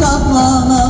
katlanan